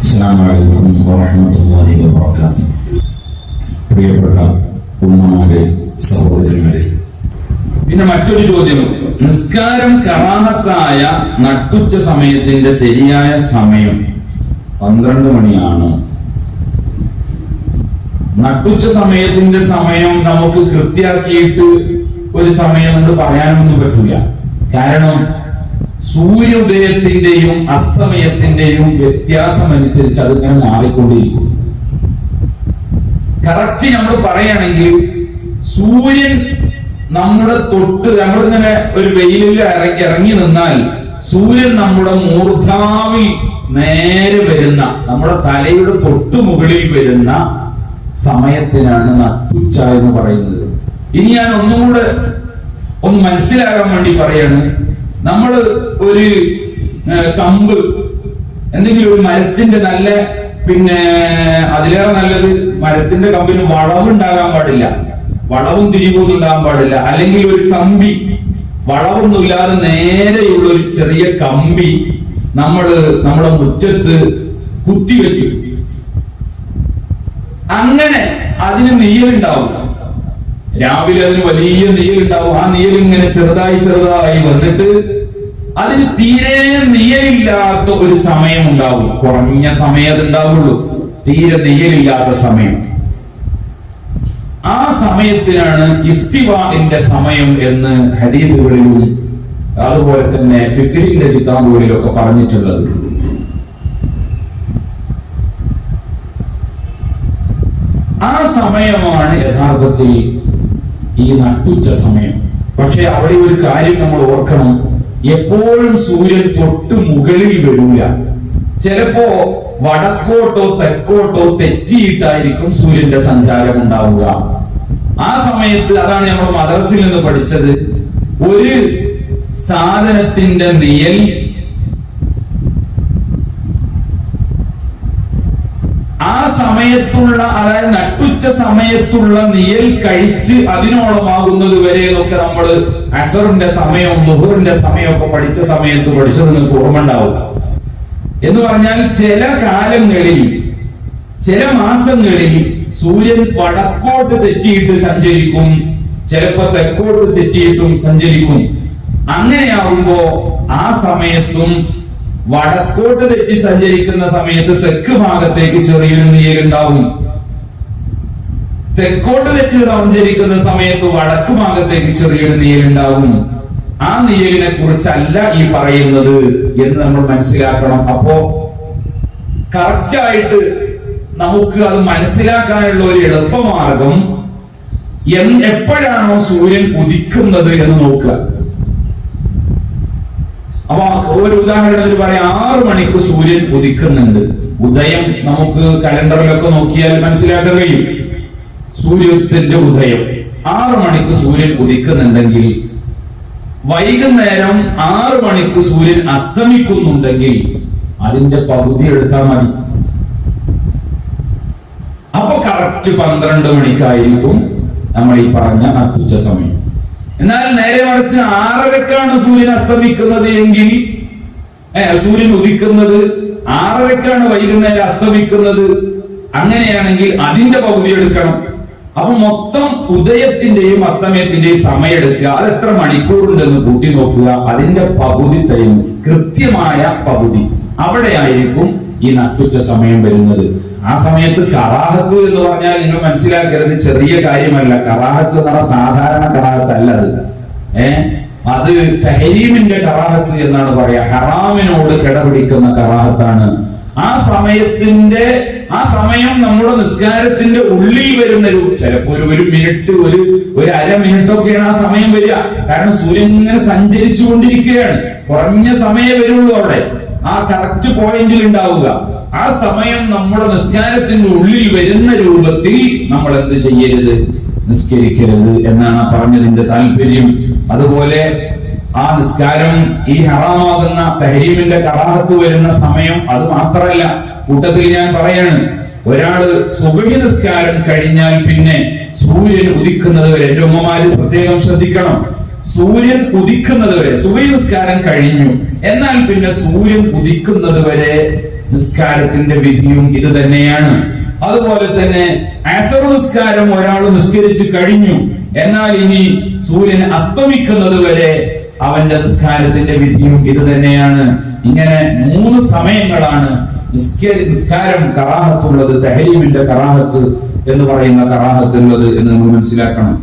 അസ്സാം വലൈക്കും വാഹമത്തല്ലാഹി വബറകാത്ത് പ്രിയപ്പെട്ട ഉമ്മമാരെ സഹോദരന്മാരെ പിന്നെ മറ്റൊരു ചോദ്യം. നിസ്കാരം കറാഹത്തായ നട്ടുച്ച സമയത്തിന്റെ ശരിയായ സമയം പന്ത്രണ്ട് മണിയാണ്. നട്ടുച്ച സമയത്തിന്റെ സമയം നമുക്ക് കൃത്യാക്കിയിട്ട് ഒരു സമയം എന്ന് പറയാനൊന്നും പറ്റില്ല കാരണം സൂര്യോദയത്തിന്റെയും അസ്തമയത്തിന്റെയും വ്യത്യാസം അനുസരിച്ച് അതിങ്ങനെ മാറിക്കൊണ്ടിരിക്കും. കറക്റ്റ് നമ്മൾ പറയുകയാണെങ്കിൽ സൂര്യൻ നമ്മുടെ തൊട്ട് നമ്മളിങ്ങനെ ഒരു വെയിലിൽ ഇറങ്ങി ഇറങ്ങി നിന്നാൽ സൂര്യൻ നമ്മുടെ മൂർധാവിൽ നേരെ വരുന്ന നമ്മുടെ തലയുടെ തൊട്ടു മുകളിൽ വരുന്ന സമയത്തിനാണ് നട്ടുച്ച എന്ന് പറയുന്നത്. ഇനി ഞാൻ ഒന്നും കൂടെ ഒന്ന് മനസ്സിലാകാൻ വേണ്ടി പറയാണ്. നമ്മൾ ഒരു കമ്പ് എന്തെങ്കിലും ഒരു മരത്തിന്റെ നല്ല പിന്നെ അതിലേറെ നല്ലത് മരത്തിന്റെ കമ്പിന് വളവുണ്ടാകാൻ പാടില്ല. വളവും തിരിവൊന്നും ഉണ്ടാകാൻ പാടില്ല. അല്ലെങ്കിൽ ഒരു കമ്പി വളവൊന്നുമില്ലാതെ നേരെയുള്ള ഒരു ചെറിയ കമ്പി നമ്മൾ നമ്മുടെ മുറ്റത്ത് കുത്തിവെച്ച്. അങ്ങനെ അതിന് നീരുണ്ടാവും. രാവിലെ അതിന് വലിയ നീരുണ്ടാവും. ആ നീര് ഇങ്ങനെ ചെറുതായി ചെറുതായി വന്നിട്ട് അതിന് തീരെ നീരില്ലാത്ത ഒരു സമയം ഉണ്ടാവും. കുറഞ്ഞ സമയം അത് ഉണ്ടാവുള്ളൂ തീരെ നീരില്ലാത്ത സമയം. ആ സമയത്തിനാണ് ഇസ്തിവാന്റെ സമയം എന്ന് ഹരീദുകളിലും അതുപോലെ തന്നെ ഫിഖിന്റെ കിതാബുകളിലൊക്കെ പറഞ്ഞിട്ടുള്ളത്. ആ സമയമാണ് യഥാർത്ഥത്തിൽ ഈ നട്ടുച്ച സമയം. പക്ഷെ അവിടെ ഒരു കാര്യം നമ്മൾ ഓർക്കണം. എപ്പോഴും സൂര്യൻ തൊട്ട് മുകളിൽ വരൂല. ചിലപ്പോ വടക്കോട്ടോ തെക്കോട്ടോ തെറ്റിയിട്ടായിരിക്കും സൂര്യന്റെ സഞ്ചാരം ഉണ്ടാവുക. ആ സമയത്ത് അതാണ് നമ്മൾ മദർസിൽ നിന്ന് പഠിച്ചത്. ഒരു സാധനത്തിന്റെ നിയൽ ആ സമയത്തുള്ള അതായത് നട്ടുച്ച സമയത്തുള്ള നിയൽ കഴിച്ച് അതിനോളമാകുന്നത് വരെ എന്നൊക്കെ നമ്മൾ അസറിന്റെ സമയവും മുഹറിന്റെ സമയമൊക്കെ പഠിച്ച സമയത്ത് പഠിച്ചത് നിങ്ങൾക്ക് ഓർമ്മ ഉണ്ടാവും എന്ന് പറഞ്ഞാൽ ചില കാലങ്ങളിൽ ചില മാസങ്ങളിൽ സൂര്യൻ വടക്കോട്ട് തെറ്റിയിട്ട് സഞ്ചരിക്കും ചിലപ്പോ തെക്കോട്ട് തെറ്റിയിട്ടും സഞ്ചരിക്കും. അങ്ങനെയാവുമ്പോ ആ സമയത്തും വടക്കോട്ട് തെറ്റി സഞ്ചരിക്കുന്ന സമയത്ത് തെക്ക് ഭാഗത്തേക്ക് ചെറിയൊരു നീരുണ്ടാവും. തെക്കോട്ട് തെറ്റി സഞ്ചരിക്കുന്ന സമയത്ത് വടക്ക് ഭാഗത്തേക്ക് ചെറിയൊരു നീരുണ്ടാവും. ആ നീരിനെ കുറിച്ചല്ല ഈ പറയുന്നത് എന്ന് നമ്മൾ മനസ്സിലാക്കണം. അപ്പോ കറക്റ്റായിട്ട് നമുക്ക് അത് മനസ്സിലാക്കാനുള്ള ഒരു എളുപ്പമാർഗം എപ്പോഴാണോ സൂര്യൻ ഉദിക്കുന്നത് എന്ന് നോക്കുക. അപ്പൊ ഒരു ഉദാഹരണത്തിന് പറയാം ആറു മണിക്ക് സൂര്യൻ ഉദിക്കുന്നുണ്ട്. ഉദയം നമുക്ക് കലണ്ടറിലൊക്കെ നോക്കിയാൽ മനസ്സിലാക്കാൻ കഴിയും. സൂര്യത്തിന്റെ ഉദയം. ആറു മണിക്ക് സൂര്യൻ ഉദിക്കുന്നുണ്ടെങ്കിൽ വൈകുന്നേരം ആറു മണിക്ക് സൂര്യൻ അസ്തമിക്കുന്നുണ്ടെങ്കിൽ അതിന്റെ പകുതി എടുത്താൽ മതി. അപ്പൊ കറക്റ്റ് പന്ത്രണ്ട് മണിക്കായിരിക്കും നമ്മൾ ഈ പറഞ്ഞ അത്യുച്ച സമയം. എന്നാൽ നേരെ മറിച്ച് ആറരക്കാണ് സൂര്യൻ അസ്തമിക്കുന്നത് എങ്കിൽ സൂര്യൻ ഉദിക്കുന്നത് ആറരക്കാണ് വൈകുന്നേരം അസ്തമിക്കുന്നത്. അങ്ങനെയാണെങ്കിൽ അതിന്റെ പകുതി എടുക്കണം. അപ്പൊ മൊത്തം ഉദയത്തിന്റെയും അസ്തമയത്തിന്റെയും സമയം എടുക്കുക. അത് എത്ര മണിക്കൂറുണ്ടെന്ന് കൂട്ടി നോക്കുക. അതിന്റെ പകുതി ടൈം കൃത്യമായ പകുതി. അവിടെയായിരിക്കും ഈ നട്ടുച്ച സമയം വരുന്നത്. ആ സമയത്ത് കറാഹത്ത് എന്ന് പറഞ്ഞാൽ നിങ്ങൾ മനസ്സിലാക്കരുത് ചെറിയ കാര്യമല്ല. കറാഹത്ത് എന്ന് പറഞ്ഞാൽ സാധാരണ കറാഹത്ത് അല്ല അത്. അത് തഹരീമിന്റെ കറാഹത്ത് എന്നാണ് പറയാ. ഹറാമിനോട് കിടപിടിക്കുന്ന കറാഹത്താണ്. ആ സമയത്തിന്റെ ആ സമയം നമ്മുടെ നിസ്കാരത്തിന്റെ ഉള്ളിൽ വരുന്ന ഒരു ചിലപ്പോ ഒരു ഒരു മിനിറ്റ് ഒരു ഒരു അര മിനിറ്റ് ഒക്കെയാണ് ആ സമയം വരിക. കാരണം സൂര്യൻ ഇങ്ങനെ സഞ്ചരിച്ചു കൊണ്ടിരിക്കുകയാണ് കുറഞ്ഞ സമയം വരുള്ളൂ അവിടെ. ആ കറക്റ്റ് പോയിന്റിൽ ഉണ്ടാവുക. ആ സമയം നമ്മുടെ നിസ്കാരത്തിന്റെ ഉള്ളിൽ വരുന്ന രൂപത്തിൽ നമ്മൾ എന്ത് ചെയ്യരുത്? നിസ്കരിക്കരുത് എന്നാണ് പറഞ്ഞതിന്റെ താല്പര്യം. അതുപോലെ ആ നിസ്കാരം ഈ ഹറാമാകുന്ന തഹരീമിന്റെ കറാഹത്ത് വരുന്ന സമയം അത് മാത്രമല്ല. കൂട്ടത്തിൽ ഞാൻ പറയാണ് ഒരാൾ സുബഹി നിസ്കാരം കഴിഞ്ഞാൽ പിന്നെ സൂര്യൻ ഉദിക്കുന്നത് വരെ എന്റെ ഉമ്മമാര് പ്രത്യേകം ശ്രദ്ധിക്കണം. സൂര്യൻ ഉദിക്കുന്നത് വരെ സുബഹി നിസ്കാരം കഴിഞ്ഞു. എന്നാൽ പിന്നെ സൂര്യൻ ഉദിക്കുന്നത് വരെ നിസ്കാരത്തിന്റെ വിധിയും ഇത് തന്നെയാണ്. അതുപോലെ തന്നെ അസർ നിസ്കാരം ഒരാൾ നിസ്കരിച്ചു കഴിഞ്ഞു. എന്നാൽ ഇനി സൂര്യൻ അസ്തമിക്കുന്നത് വരെ അവന്റെ നിസ്കാരത്തിന്റെ വിധിയും ഇത് തന്നെയാണ്. ഇങ്ങനെ മൂന്ന് സമയങ്ങളാണ് നിസ്കാരം കറാഹത്തുള്ളത് തെഹരീമിന്റെ കറാഹത്ത് എന്ന് പറയുന്ന കറാഹത്തുള്ളത് എന്ന് നമ്മൾ മനസ്സിലാക്കണം.